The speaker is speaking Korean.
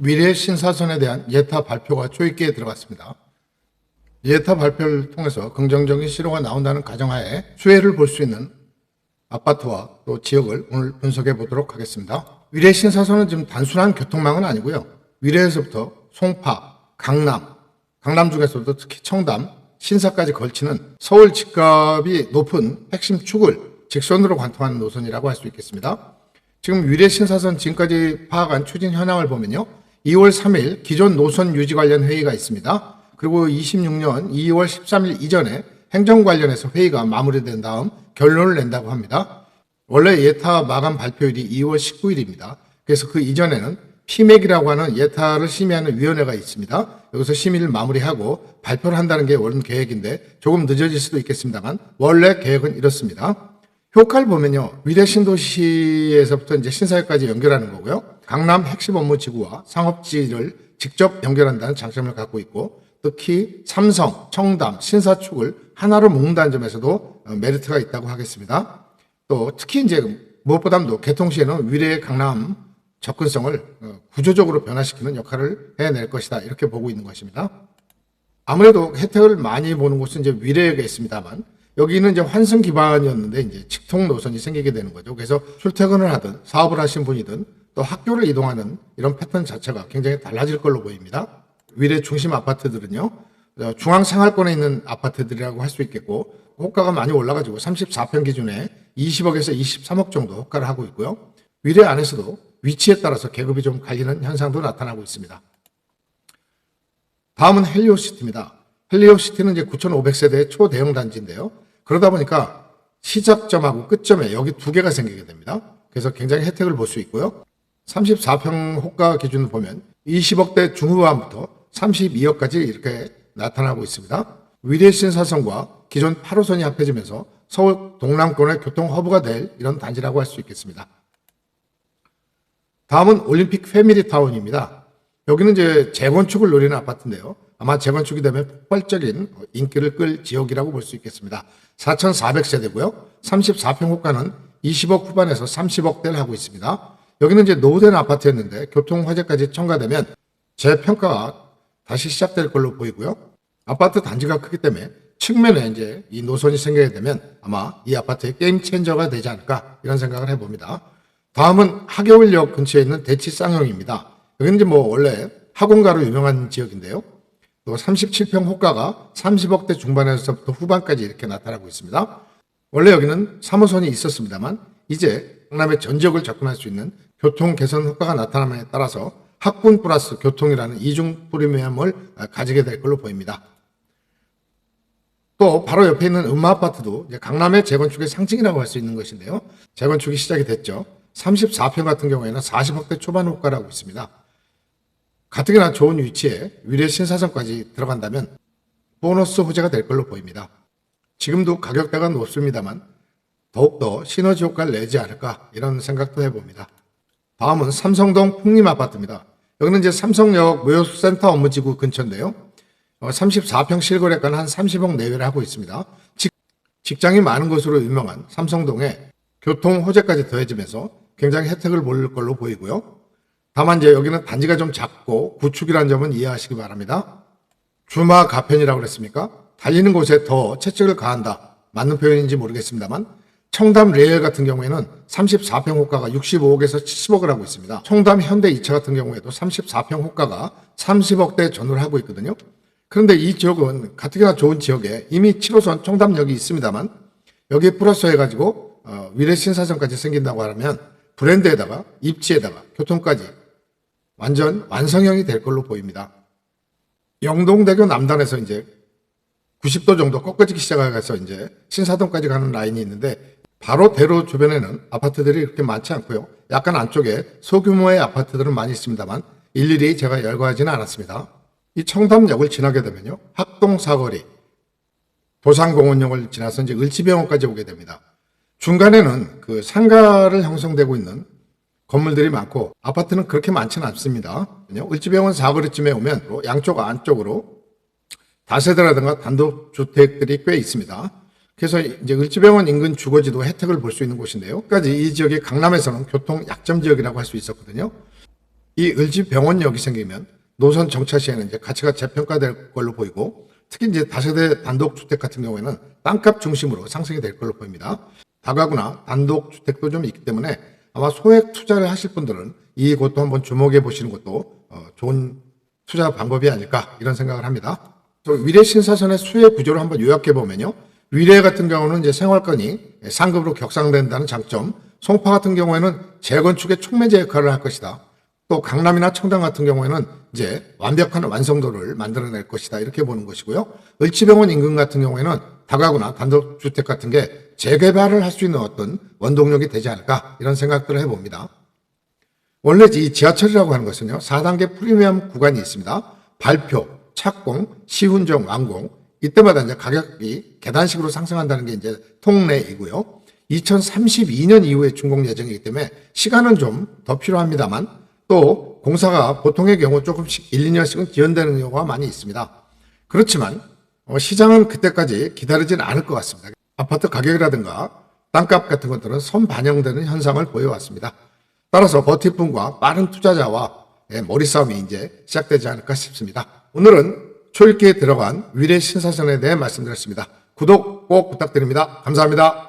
미래 신사선에 대한 예타 발표가 초입기에 들어갔습니다. 예타 발표를 통해서 긍정적인 실효가 나온다는 가정하에 수혜를 볼 수 있는 아파트와 또 지역을 오늘 분석해 보도록 하겠습니다. 위례 신사선은 지금 단순한 교통망은 아니고요. 위례에서부터 송파, 강남, 강남 중에서도 특히 청담, 신사까지 걸치는 서울 집값이 높은 핵심 축을 직선으로 관통하는 노선이라고 할 수 있겠습니다. 지금 위례 신사선 지금까지 파악한 추진 현황을 보면요. 2월 3일 기존 노선 유지 관련 회의가 있습니다. 그리고 26년 2월 13일 이전에 행정 관련해서 회의가 마무리된 다음 결론을 낸다고 합니다. 원래 예타 마감 발표일이 2월 19일입니다. 그래서 그 이전에는 피맥이라고 하는 예타를 심의하는 위원회가 있습니다. 여기서 심의를 마무리하고 발표를 한다는 게 원래 계획인데 조금 늦어질 수도 있겠습니다만 원래 계획은 이렇습니다. 효과를 보면요. 위례 신도시에서부터 이제 신사역까지 연결하는 거고요. 강남 핵심 업무 지구와 상업지를 직접 연결한다는 장점을 갖고 있고 특히 삼성, 청담, 신사축을 하나로 묶는다는 점에서도 어, 메리트가 있다고 하겠습니다. 또 특히 이제 무엇보다도 개통시에는 위례 강남 접근성을 어, 구조적으로 변화시키는 역할을 해낼 것이다. 이렇게 보고 있는 것입니다. 아무래도 혜택을 많이 보는 곳은 이제 위례역에 있습니다만 여기는 이제 환승 기반이었는데 이제 직통 노선이 생기게 되는 거죠. 그래서 출퇴근을 하든 사업을 하신 분이든 또 학교를 이동하는 이런 패턴 자체가 굉장히 달라질 걸로 보입니다. 위례 중심 아파트들은요. 어, 중앙 생활권에 있는 아파트들이라고 할 수 있겠고 호가가 많이 올라가지고 34평 기준에 20억에서 23억 정도 호가를 하고 있고요. 위례 안에서도 위치에 따라서 계급이 좀 갈리는 현상도 나타나고 있습니다. 다음은 헬리오시티입니다. 헬리오시티는 이제 9,500세대의 초대형 단지인데요. 그러다 보니까 시작점하고 끝점에 여기 두 개가 생기게 됩니다. 그래서 굉장히 혜택을 볼 수 있고요. 34평 호가 기준을 보면 20억대 중후반부터 32억까지 이렇게 나타나고 있습니다. 위례 신사선과 기존 8호선이 합해지면서 서울 동남권의 교통 허브가 될 이런 단지라고 할 수 있겠습니다. 다음은 올림픽 패밀리 타운입니다. 여기는 이제 재건축을 노리는 아파트인데요. 아마 재건축이 되면 폭발적인 인기를 끌 지역이라고 볼 수 있겠습니다. 4,400세대고요. 34평 호가는 20억 후반에서 30억대를 하고 있습니다. 여기는 이제 노후된 아파트였는데 교통 화재까지 첨가되면 재평가가 다시 시작될 걸로 보이고요. 아파트 단지가 크기 때문에 측면에 이제 이 노선이 생기게 되면 아마 이 아파트의 게임 체인저가 되지 않을까 이런 생각을 해봅니다. 다음은 하계울역 근처에 있는 대치 쌍용입니다. 여기는 이제 뭐 원래 학원가로 유명한 지역인데요. 또 37평 호가가 30억대 중반에서부터 후반까지 이렇게 나타나고 있습니다. 원래 여기는 3호선이 있었습니다만 이제 강남의 전 지역을 접근할 수 있는 교통 개선 효과가 나타남에 따라서 학군 플러스 교통이라는 이중 프리미엄을 가지게 될 걸로 보입니다. 또 바로 옆에 있는 음마 아파트도 강남의 재건축의 상징이라고 할 수 있는 것인데요. 재건축이 시작이 됐죠. 34평 같은 경우에는 40억대 초반 호가라고 있습니다. 가뜩이나 좋은 위치에 위례 신사선까지 들어간다면 보너스 호재가 될 걸로 보입니다. 지금도 가격대가 높습니다만 더욱더 시너지 효과를 내지 않을까 이런 생각도 해봅니다. 다음은 삼성동 풍림 아파트입니다. 여기는 이제 삼성역 무효센터 업무지구 근처인데요. 어, 34평 실거래가는 한 30억 내외를 하고 있습니다. 직, 직장이 많은 것으로 유명한 삼성동에 교통 호재까지 더해지면서 굉장히 혜택을 볼 걸로 보이고요. 다만 이제 여기는 단지가 좀 작고 구축이라는 점은 이해하시기 바랍니다. 주마 가편이라고 그랬습니까? 달리는 곳에 더 채찍을 가한다. 맞는 표현인지 모르겠습니다만 청담 레일 같은 경우에는 34평 호가가 65억에서 70억을 하고 있습니다. 청담 현대 2차 같은 경우에도 34평 호가가 30억대 전후를 하고 있거든요. 그런데 이 지역은 가뜩이나 좋은 지역에 이미 7호선 청담역이 있습니다만 여기에 플러스 해가지고 어, 위례 신사선까지 생긴다고 하면 브랜드에다가 입지에다가 교통까지 완전 완성형이 될 걸로 보입니다. 영동대교 남단에서 이제 90도 정도 꺾어지기 시작해서 이제 신사동까지 가는 라인이 있는데 바로 대로 주변에는 아파트들이 그렇게 많지 않고요. 약간 안쪽에 소규모의 아파트들은 많이 있습니다만 일일이 제가 열거하지는 않았습니다. 이 청담역을 지나게 되면요. 학동 사거리, 도산공원역을 지나서 이제 을지병원까지 오게 됩니다. 중간에는 그 상가를 형성되고 있는 건물들이 많고 아파트는 그렇게 많지는 않습니다. 을지병원 사거리쯤에 오면 양쪽 안쪽으로 다세대라든가 단독주택들이 꽤 있습니다. 그래서 이제 을지병원 인근 주거지도 혜택을 볼 수 있는 곳인데요. 까지 이 지역이 강남에서는 교통 약점 지역이라고 할 수 있었거든요. 이 을지병원역이 생기면 노선 정차 시에는 이제 가치가 재평가될 걸로 보이고 특히 이제 다세대 단독주택 같은 경우에는 땅값 중심으로 상승이 될 걸로 보입니다. 다가구나 단독주택도 좀 있기 때문에 아마 소액 투자를 하실 분들은 이곳도 한번 주목해 보시는 것도 어, 좋은 투자 방법이 아닐까 이런 생각을 합니다. 저 위례 신사선의 수혜 구조를 한번 요약해 보면요. 위례 같은 경우는 이제 생활권이 상급으로 격상된다는 장점, 송파 같은 경우에는 재건축의 촉매제 역할을 할 것이다. 또 강남이나 청담 같은 경우에는 이제 완벽한 완성도를 만들어낼 것이다 이렇게 보는 것이고요. 을지병원 인근 같은 경우에는 다가구나 단독주택 같은 게 재개발을 할 수 있는 어떤 원동력이 되지 않을까 이런 생각들을 해봅니다. 원래 이 지하철이라고 하는 것은요, 4단계 프리미엄 구간이 있습니다. 발표, 착공, 시운정, 완공. 이때마다 이제 가격이 계단식으로 상승한다는 게 이제 통례이고요. 2032년 이후에 준공 예정이기 때문에 시간은 좀 더 필요합니다만 또 공사가 보통의 경우 조금씩 1, 2년씩은 지연되는 경우가 많이 있습니다. 그렇지만 어, 시장은 그때까지 기다리지는 않을 것 같습니다. 아파트 가격이라든가 땅값 같은 것들은 선반영되는 현상을 보여왔습니다. 따라서 버티품과 빠른 투자자와 의 머리 싸움이 이제 시작되지 않을까 싶습니다. 오늘은 초읽기에 들어간 위례 신사선에 대해 말씀드렸습니다. 구독 꼭 부탁드립니다. 감사합니다.